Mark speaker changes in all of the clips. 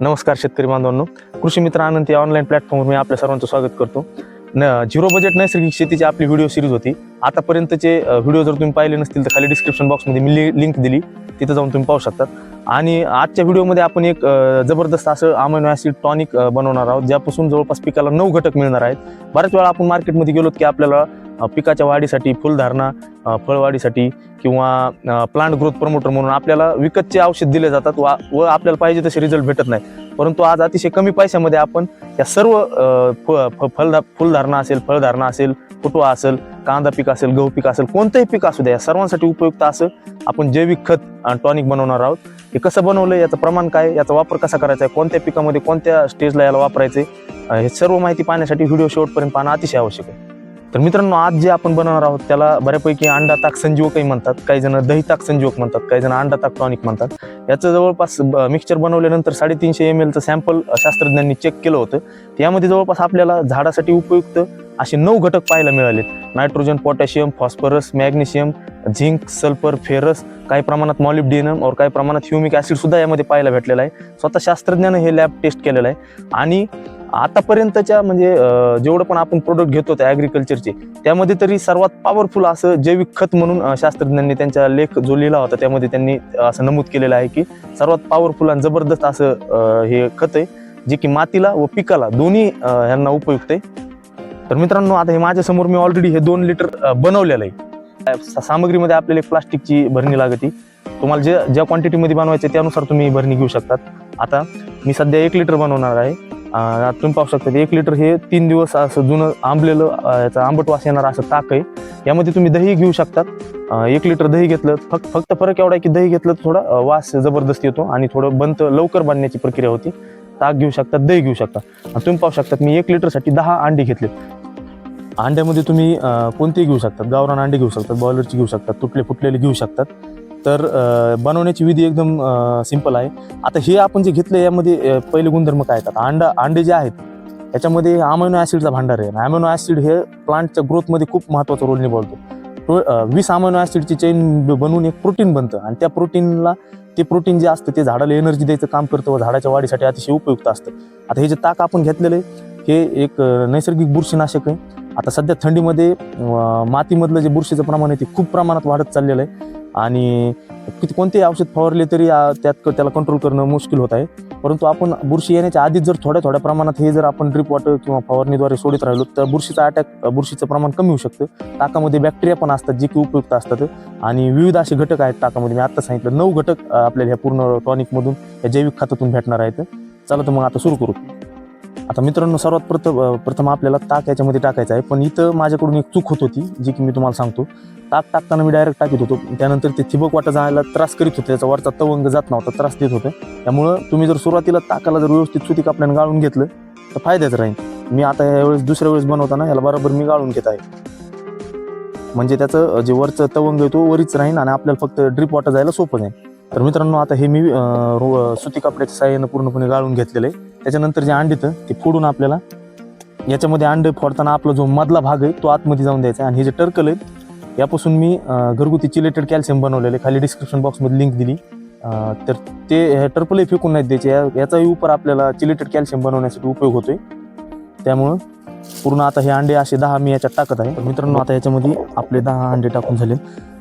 Speaker 1: नमस्कार शेतकरी बांधवांनो. कृषी मित्र आनंद या ऑनलाईन प्लॅटफॉर्मवर मी आपल्या सर्वांचं स्वागत करतो. न झिरो बजेट नैसर्गिक शेतीची आपली व्हिडिओ सिरीज होती. आतापर्यंतचे व्हिडिओ जर तुम्ही पाहिले नसतील तर खाली डिस्क्रिप्शन बॉक्समध्ये मी लिंक दिली. तिथं जाऊन तुम्ही पाहू शकता. आणि आजच्या व्हिडिओमध्ये आपण एक जबरदस्त असं अमायनो ॲसिड टॉनिक बनवणार आहोत. ज्यापासून जवळपास पिकाला नऊ घटक मिळणार आहेत. बऱ्याच वेळा आपण मार्केटमध्ये गेलो की आपल्याला पिकाच्या वाढीसाठी फुलधारणा फळवाढीसाठी किंवा प्लांट ग्रोथ प्रमोटर म्हणून आपल्याला विकतचे औषध दिले जातात वा व आपल्याला पाहिजे तसे रिझल्ट भेटत नाही. परंतु आज अतिशय कमी पैशामध्ये आपण या सर्व फ- फ- फलधा फुलधारणा असेल फळधारणा असेल फुटवा असेल कांदा पीक असेल गहू पीक असेल कोणतंही पीक असू द्या या सर्वांसाठी उपयुक्त असं आपण जैविक खत टॉनिक बनवणार आहोत. हे कसं बनवलं याचं प्रमाण काय याचा वापर कसा करायचा आहे कोणत्या पिकामध्ये कोणत्या स्टेजला याला वापरायचे हे सर्व माहिती पाहण्यासाठी व्हिडिओ शेवटपर्यंत पाहणं अतिशय आवश्यक आहे. तर मित्रांनो आज जे आपण बनवणार आहोत त्याला बऱ्यापैकी अंडा ताक संजीवकही म्हणतात. काही जण दही ताक संजीवक म्हणतात काही जण अंडा ताक टॉनिक म्हणतात. याचं जवळपास मिक्सचर बनवल्यानंतर साडेतीनशे एम एलचं सॅम्पल शास्त्रज्ञांनी चेक केलं होतं. यामध्ये जवळपास आपल्याला झाडासाठी उपयुक्त असे नऊ घटक पाहायला मिळाले nitrogen potassium phosphorus magnesium zinc sulphur ferrous काही प्रमाणात मॉलिब्डिनम और काही प्रमाणात ह्युमिक ॲसिडसुद्धा यामध्ये पाहायला भेटलेलं आहे. स्वतः शास्त्रज्ञानं हे लॅब टेस्ट केलेलं आहे. आणि आतापर्यंतच्या म्हणजे जेवढं पण आपण प्रोडक्ट घेतो त्या ॲग्रिकल्चरचे त्यामध्ये तरी सर्वात पॉवरफुल असं जैविक खत म्हणून शास्त्रज्ञांनी त्यांचा लेख जो लिहिला होता त्यामध्ये त्यांनी असं नमूद केलेलं आहे की सर्वात पॉवरफुल आणि जबरदस्त असं हे खत आहे जे की मातीला व पिकाला दोन्ही ह्यांना यांना उपयुक्त आहे. तर मित्रांनो आता हे माझ्यासमोर मी ऑलरेडी हे दोन लिटर बनवलेलं आहे. सामग्रीमध्ये आपल्याला एक प्लास्टिकची भरणी लागते. तुम्हाला जे ज्या क्वांटिटीमध्ये बनवायचे त्यानुसार तुम्ही भरणी घेऊ शकतात. आता मी सध्या एक लिटर बनवणार आहे. तुम्ही पाहू शकता एक लिटर हे तीन दिवस असं जुनं आंबलेलं याचा आंबट वास येणार असं ताक आहे. यामध्ये तुम्ही दही घेऊ शकतात. एक लिटर दही घेतलं फक्त फक्त फरक एवढा आहे की दही घेतलं थोडा वास जबरदस्त येतो आणि थोडं बंत लवकर बांधण्याची प्रक्रिया होती. ताक घेऊ शकतात दही घेऊ शकता. तुम्ही पाहू शकतात मी एक लिटरसाठी दहा अंडी घेतले. अंड्यामध्ये तुम्ही कोणतेही घेऊ शकतात. गावरान अंडे घेऊ शकतात बॉयलरची घेऊ शकतात तुटले फुटलेले घेऊ शकतात. तर बनवण्याची विधी एकदम सिंपल आहे. आता हे आपण जे घेतलं यामध्ये पहिले गुणधर्म काय येतात आता अंडा अंडे जे आहेत याच्यामध्ये अमायनो ॲसिडचा भांडार आहे. अमायनो ॲसिड हे प्लांटच्या ग्रोथमध्ये खूप महत्त्वाचा रोल निभावतो. वीस अमायनो ॲसिडची चेन बनवून एक प्रोटीन बनतं. आणि त्या प्रोटीनला ते प्रोटीन जे असतं ते झाडाला एनर्जी द्यायचं काम करतं व झाडाच्या वाढीसाठी अतिशय उपयुक्त असतं. आता हे जे ताक आपण घेतलेलं आहे हे एक नैसर्गिक बुरशीनाशक आहे. आता सध्या थंडीमध्ये मातीमधलं जे बुरशीचं प्रमाण आहे ते खूप प्रमाणात वाढत चाललेलं आहे. आणि किती कोणतेही औषध फवारले तरी त्यात त्याला कंट्रोल करणं मुश्किल होत आहे. परंतु आपण बुरशी येण्याच्या आधीच जर थोड्या थोड्या प्रमाणात हे जर आपण ड्रिप वॉटर किंवा फवारणीद्वारे सोडित राहिलो तर बुरशीचा अटॅक बुरशीचं प्रमाण कमी होऊ शकतं. ताकामध्ये बॅक्टेरिया पण असतात जे की उपयुक्त असतात. आणि विविध असे घटक आहेत ताकामध्ये मी आत्ता सांगितलं नऊ घटक आपल्याला ह्या पूर्ण टॉनिकमधून या जैविक खतातून भेटणार आहेत. चला तर मग आता सुरू करू. आता मित्रांनो सर्वात प्रथम प्रथम आपल्याला ताक याच्यामध्ये टाकायचं आहे. पण इथं माझ्याकडून एक चूक होत होती जी की मी तुम्हाला सांगतो. ताक टाकताना मी डायरेक्ट टाकत होतो. त्यानंतर ते थिबक वाटा जायला त्रास करीत होते. त्याचा वरचा तवंग जात नव्हता त्रास देत होतं. त्यामुळं तुम्ही जर सुरुवातीला ताकाला जर व्यवस्थित सुती कापण्याने गाळून घेतलं तर फायद्याचं राहील. मी आता यावेळेस दुसऱ्या वेळेस बनवताना याला बरोबर मी गाळून घेत आहे. म्हणजे त्याचं जे वरचं तवंग आहे तो वरीच राहील आणि आपल्याला फक्त ड्रिप वाटा जायला सोपं जाईल. तर मित्रांनो आता हे मी रो- सुती कापड्याच्या साह्यानं पूर्णपणे गाळून घेतलेलं आहे. त्याच्यानंतर जे अंडीतं ते फोडून आपल्याला याच्यामध्ये अंडे फोडताना आपला जो मधला भाग आहे तो आतमध्ये जाऊन द्यायचा आणि हे जे टर्कल आहे यापासून मी घरगुती चिलेटेड कॅल्शियम बनवलेले खाली डिस्क्रिप्शन बॉक्समध्ये लिंक दिली. तर ते टर्पलही फेकून नाहीत द्यायचे. या- याचाही उपर आपल्याला चिलेटेड कॅल्शियम बनवण्यासाठी उपयोग होतोय. त्यामुळं पूर्ण आता हे अंडे असे दहा मी याच्यात टाकत आहे. मित्रांनो आता याच्यामध्ये आपले दहा अंडे टाकून झाले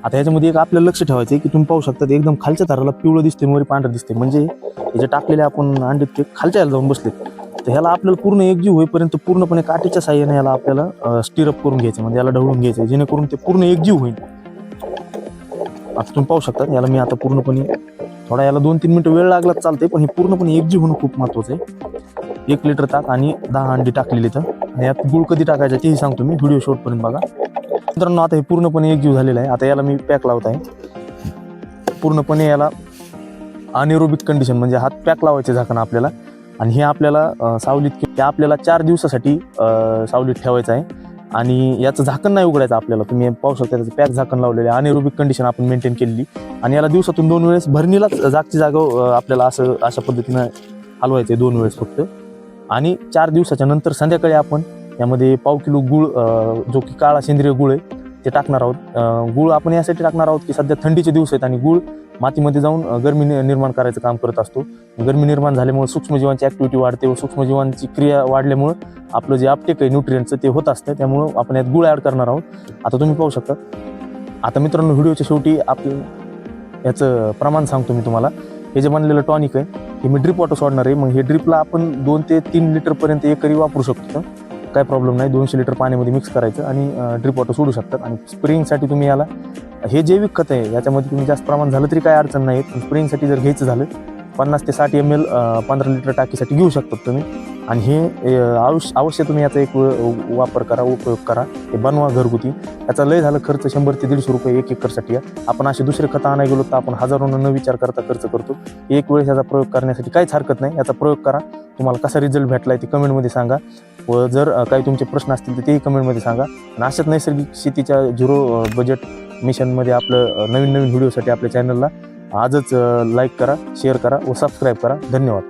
Speaker 1: आता याच्यामध्ये एक आपल्याला लक्ष ठेवायचं आहे की तुम्ही पाहू शकता एकदम खालच्या ताराला पिवळं दिसते वर पांढरं दिसते म्हणजे हे जे टाकलेले आपण अंडे ते खालच्या याला जाऊन बसले तर ह्याला आपल्याला पूर्ण एकजीव होईपर्यंत पूर्णपणे काठीच्या साह्याने याला आपल्याला स्टिरअप करून घ्यायचं. म्हणजे याला ढवळून घ्यायचं. जेणेकरून ते पूर्ण एकजीव होईल. आता तुम्ही पाहू शकता याला मी आता पूर्णपणे थोडा याला दोन तीन मिनटं वेळ लागला चालते पण हे पूर्णपणे एकजीव होणं खूप महत्त्वाचं आहे. एक लिटर ताक आणि दहा अंडी टाकलेली तर यात गुळ कधी टाकायचं तेही सांगतो मी. व्हिडिओ शॉर्टपर्यंत बघा. मित्रांनो आता हे पूर्णपणे एकजीव झालेलं आहे. आता याला मी पॅक लावत आहे. पूर्णपणे याला अनिरोबिक कंडिशन म्हणजे हात पॅक लावायचे झाकण आपल्याला. आणि हे आपल्याला सावलीत ते आपल्याला चार दिवसासाठी सावलीत ठेवायचं आहे. आणि याचं झाकण नाही उघडायचं आपल्याला. तुम्ही पाहू शकता त्याचं पॅक झाकण लावलेलं आहे. अनिरोबिक कंडिशन आपण मेंटेन केलेली. आणि याला दिवसातून दोन वेळेस भरणीलाच जागची जागा आपल्याला असं अशा पद्धतीनं हलवायचं आहे दोन वेळेस फक्त. आणि चार दिवसाच्या नंतर संध्याकाळी आपण यामध्ये पाव किलो गुळ जो की काळा सेंद्रिय गुळ आहे ते टाकणार आहोत. गुळ आपण यासाठी टाकणार आहोत की सध्या थंडीचे दिवस आहेत आणि गुळ मातीमध्ये जाऊन गरमी निर्माण करायचं काम करत असतो. गरमी निर्माण झाल्यामुळे सूक्ष्मजीवांची ॲक्टिव्हिटी वाढते व सूक्ष्मजीवांची क्रिया वाढल्यामुळं आपलं जे अपटेक आहे न्यूट्रियनचं ते होत असतं. त्यामुळं आपण यात गुळ ॲड करणार आहोत. आता तुम्ही पाहू शकता. आता मित्रांनो व्हिडिओच्या शेवटी आपलं याचं प्रमाण सांगतो मी तुम्हाला. हे जे बनलेलं टॉनिक आहे हे मी ड्रिप वॉटर सोडणार आहे. मग हे ड्रिपला आपण दोन ते तीन लिटरपर्यंत एकरी वापरू शकतो. काय प्रॉब्लेम नाही. दोनशे लिटर पाण्यामध्ये मिक्स करायचं आणि ड्रिप वॉटर सोडू शकतात. आणि स्प्रिंगसाठी तुम्ही याला हे जैविक खत आहे याच्यामध्ये तुम्ही जास्त प्रमाण झालं तरी काय अडचण नाही पण स्प्रिंगसाठी जर घ्यायचं झालं पन्नास ते साठ एम एल पंधरा लिटर टाकीसाठी घेऊ शकतात तुम्ही. आणि हे आवश्य अवश्य तुम्ही याचा एक व- वापर करा उपयोग करा. हे बनवा घरगुती. याचा लय झालं खर्च शंभर ते दीडशे रुपये एक एकरसाठी. या आपण असे दुसरे खतं आणाय गेलो तर आपण हजारोनं न विचार करता खर्च करतो. एक वेळेस याचा प्रयोग करण्यासाठी काहीच हरकत नाही. याचा प्रयोग करा. तुम्हाला कसा रिझल्ट भेटला आहे ते कमेंटमध्ये सांगा. व जर काही तुमचे प्रश्न असतील तर तेही कमेंटमध्ये सांगा. आणि अशाच नैसर्गिक शेतीच्या झिरो बजेट मिशनमध्ये आपलं नवीन नवीन व्हिडिओसाठी आपल्या चॅनलला आजच लाईक करा शेअर करा व सबस्क्राईब करा. धन्यवाद.